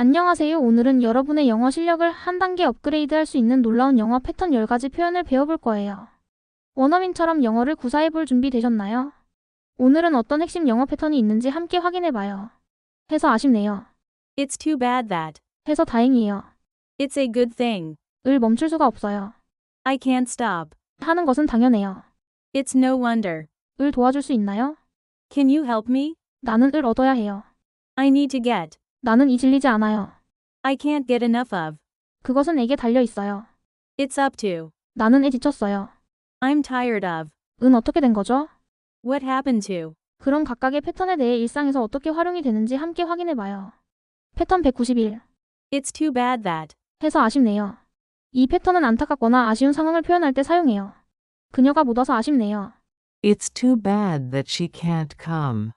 안녕하세요. 오늘은 여러분의 영어 실력을 한 단계 업그레이드 할 수 있는 놀라운 영어 패턴 10가지 표현을 배워볼 거예요. 원어민처럼 영어를 구사해 볼 준비 되셨나요? 오늘은 어떤 핵심 영어 패턴이 있는지 함께 확인해 봐요. 해서 아쉽네요. It's too bad that. 해서 다행이에요. It's a good thing. 을 멈출 수가 없어요. I can't stop. 하는 것은 당연해요. It's no wonder. 을 도와줄 수 있나요? Can you help me? 나는 을 얻어야 해요. I need to get. 나는 이 질리지 않아요. I can't get enough of. 그것은 내게 달려 있어요. It's up to. 나는 에 지쳤어요. I'm tired of. 은 어떻게 된 거죠? What happened to? 그럼 각각의 패턴에 대해 일상에서 어떻게 활용이 되는지 함께 확인해 봐요. 패턴 191. It's too bad that. 해서 아쉽네요. 이 패턴은 안타깝거나 아쉬운 상황을 표현할 때 사용해요. 그녀가 못 와서 아쉽네요. It's too bad that she can't come.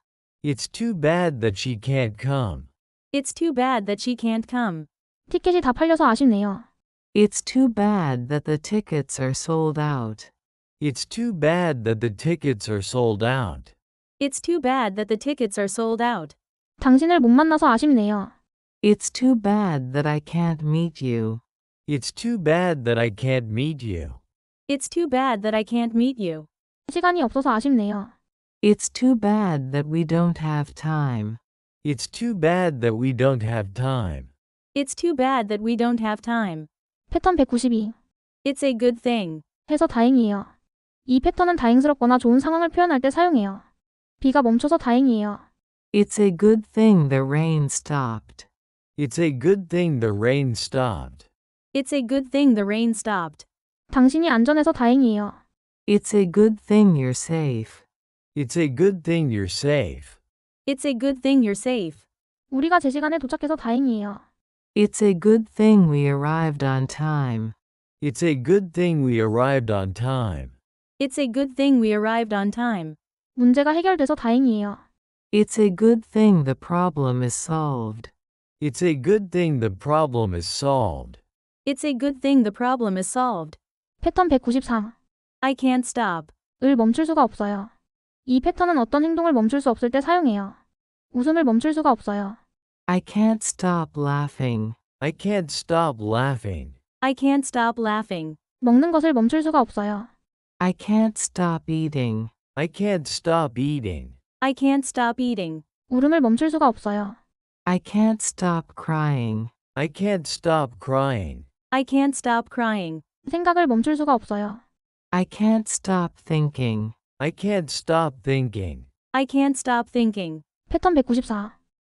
It's too bad that she can't come. It's too bad that she can't come. 티켓이 다 팔려서 아쉽네요. It's too bad that the tickets are sold out. It's too bad that the tickets are sold out. It's too bad that the tickets are sold out. 당신을 못 만나서 아쉽네요. It's too bad that I can't meet you. It's too bad that I can't meet you. It's too bad that I can't meet you. 시간이 없어서 아쉽네요. It's too bad that we don't have time. It's too bad that we don't have time. It's too bad that we don't have time. 패턴 192. It's a good thing. 해서 다행이에요. 이 패턴은 다행스럽거나 좋은 상황을 표현할 때 사용해요. 비가 멈춰서 다행이에요. It's a good thing the rain stopped. It's a good thing the rain stopped. It's a good thing the rain stopped. 당신이 안전해서 다행이에요. It's a good thing you're safe. It's a good thing you're safe. It's a good thing you're safe. 우리가 제 시간에 도착해서 다행이에요. It's a good thing we arrived on time. It's a good thing we arrived on time. It's a good thing we arrived on time. 문제가 해결돼서 다행이에요. It's a good thing the problem is solved. It's a good thing the problem is solved. It's a good thing the problem is solved. 패턴 194. I can't stop. 을 멈출 수가 없어요. 이 패턴은 어떤 행동을 멈출 수 없을 때 사용해요. 웃음을 멈출 수가 없어요. I can't stop laughing. I can't stop laughing. I can't stop laughing. 먹는 것을 멈출 수가 없어요. I can't stop eating. I can't stop eating. I can't stop eating. 울음을 멈출 수가 없어요. I can't stop crying. I can't stop crying. I can't stop crying. 생각을 멈출 수가 없어요. I can't stop thinking. I can't stop thinking. I can't stop thinking. 패턴 194.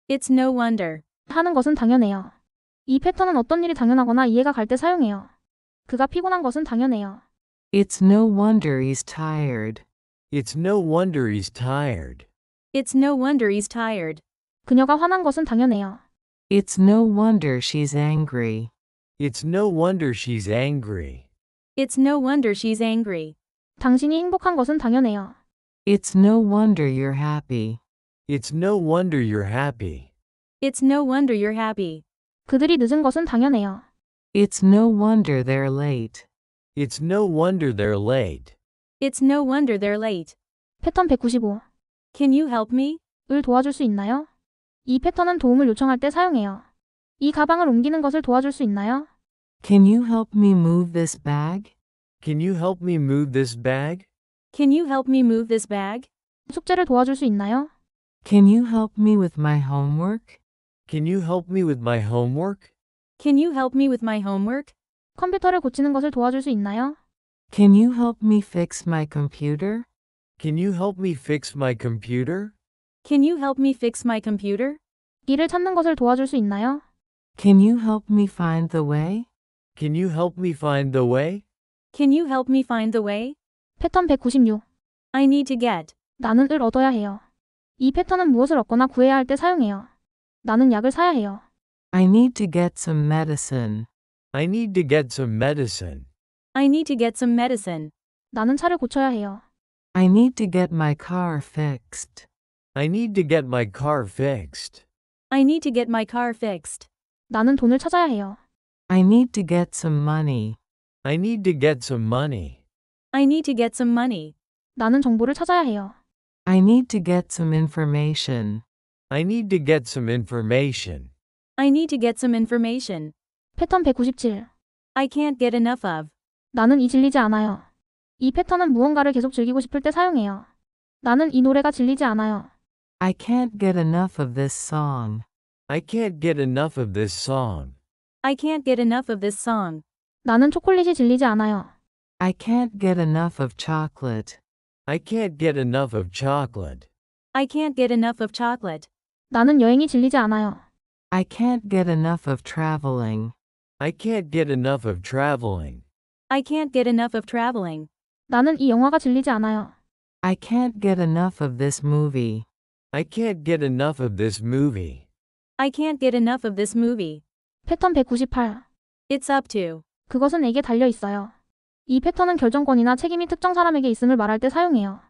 It's no wonder. 하는 것은 당연해요. 이 패턴은 어떤 일이 당연하거나 이해가 갈 때 사용해요. 그가 피곤한 것은 당연해요. It's no wonder he's tired. It's no wonder he's tired. It's no wonder he's tired. 그녀가 화난 것은 당연해요. It's no wonder she's angry. It's no wonder she's angry. It's no wonder she's angry. 당신이 행복한 것은 당연해요. It's no wonder you're happy. It's no wonder you're happy. It's no wonder you're happy. 그들이 늦은 것은 당연해요. It's no wonder they're late. It's no wonder they're late. It's no wonder they're late. 패턴 195. Can you help me? 을 도와줄 수 있나요? 이 패턴은 도움을 요청할 때 사용해요. 이 가방을 옮기는 것을 도와줄 수 있나요? Can you help me move this bag? Can you help me move this bag? Can you help me move this bag? 숙제를 도와줄 수 있나요? Can you help me with my homework? Can you help me with my homework? Can you help me with my homework? 컴퓨터를 고치는 것을 도와줄 수 있나요? Can you help me fix my computer? Can you help me fix my computer? Can you help me fix my computer? 길을 찾는 것을 도와줄 수 있나요? Can you help me find the way? Can you help me find the way? Can you help me find the way? 패턴 196. I need to get. 나는 을 얻어야 해요. 이 패턴은 무엇을 얻거나 구해야 할 때 사용해요. 나는 약을 사야 해요. I need to get some medicine. I need to get some medicine. I need to get some medicine. 나는 차를 고쳐야 해요. I need to get my car fixed. I need to get my car fixed. I need to get my car fixed. 나는 돈을 찾아야 해요. I need to get some money. I need to get some money. I need to get some money. 나는 정보를 찾아야 해요. I need to get some information. I need to get some information. I need to get some information. 패턴 197. I can't get enough of. 나는 이 질리지 않아요. 이 패턴은 무언가를 계속 즐기고 싶을 때 사용해요. 나는 이 노래가 질리지 않아요. I can't get enough of this song. I can't get enough of this song. I can't get enough of this song. 나는 초콜릿이 질리지 않아요. I can't get enough of chocolate. I can't get enough of chocolate. I can't get enough of chocolate. 나는 여행이 질리지 않아요. I can't get enough of traveling. I can't get enough of traveling. I can't get enough of traveling. 나는 이 영화가 질리지 않아요. I can't get enough of this movie. I can't get enough of this movie. I can't get enough of this movie. 패턴 198. It's up to. 그것은 에게 달려 있어요. 이 패턴은 결정권이나 책임이 특정 사람에게 있음을 말할 때 사용해요.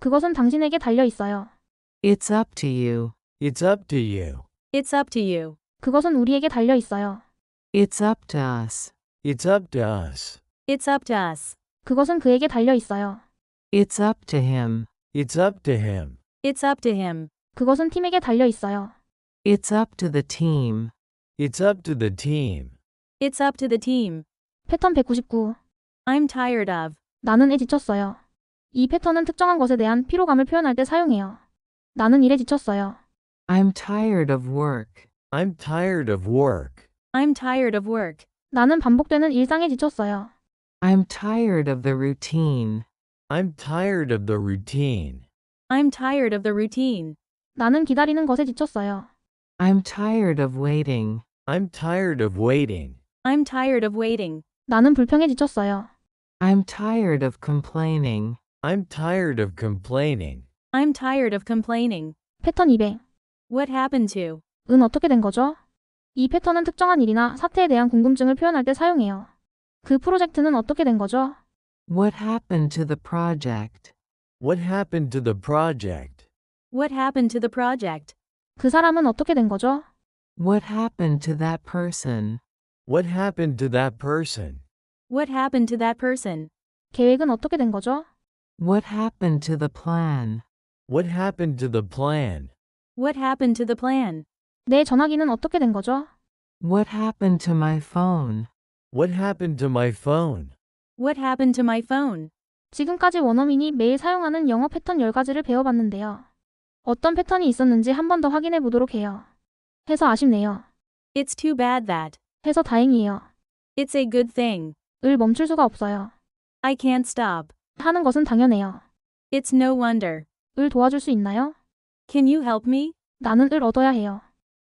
그것은 당신에게 달려 있어요. It's up to you. It's up to you. It's up to you. 그것은 우리에게 달려 있어요. It's up to us. It's up to us. It's up to us. 그것은 그에게 달려 있어요. It's up to him. It's up to him. It's up to him. 그것은 팀에게 달려 있어요. It's up to the team. It's up to the team. It's up to the team. 패턴 199. I'm tired of. 나는 에 지쳤어요. 이 패턴은 특정한 것에 대한 피로감을 표현할 때 사용해요. 나는 일에 지쳤어요. I'm tired of work. I'm tired of work. I'm tired of work. 나는 반복되는 일상에 지쳤어요. I'm tired of the routine. I'm tired of the routine. I'm tired of the routine. 나는 기다리는 것에 지쳤어요. I'm tired of waiting. I'm tired of waiting. I'm tired of waiting. 나는 불평에 지쳤어요. I'm tired of complaining. I'm tired of complaining. I'm tired of complaining. 패턴 200. What happened to? 은 어떻게 된 거죠? 이 패턴은 특정한 일이나 사태에 대한 궁금증을 표현할 때 사용해요. 그 프로젝트는 어떻게 된 거죠? What happened to the project? What happened to the project? What happened to the project? 그 사람은 어떻게 된 거죠? What happened to that person? What happened to that person? What happened to that person? 계획은 어떻게 된 거죠? What happened to the plan? What happened to the plan? What happened to the plan? 내 전화기는 어떻게 된 거죠? What happened to my phone? What happened to my phone? What happened to my phone? 지금까지 원어민이 매일 사용하는 영어 패턴 10가지를 배워봤는데요. 어떤 패턴이 있었는지 한 번 더 확인해 보도록 해요. 해서 아쉽네요. It's too bad that. 해서 다행이에요. It's a good thing. 을 멈출 수가 없어요. I can't stop. 하는 것은 당연해요. It's no wonder. 을 도와줄 수 있나요? Can you help me? 나는 을 얻어야 해요.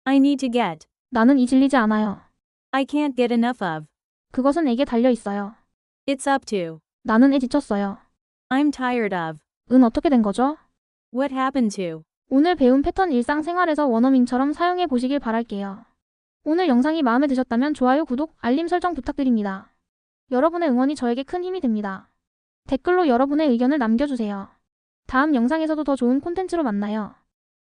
I need to get. 나는 이 질리지 않아요. I can't get enough of. 그것은 에게 달려 있어요. It's up to. 나는 에 지쳤어요. I'm tired of. 은 어떻게 된 거죠? What happened to? 오늘 배운 패턴 일상생활에서 원어민처럼 사용해 보시길 바랄게요. 오늘 영상이 마음에 드셨다면 좋아요, 구독, 알림 설정 부탁드립니다. 여러분의 응원이 저에게 큰 힘이 됩니다. 댓글로 여러분의 의견을 남겨주세요. 다음 영상에서도 더 좋은 콘텐츠로 만나요.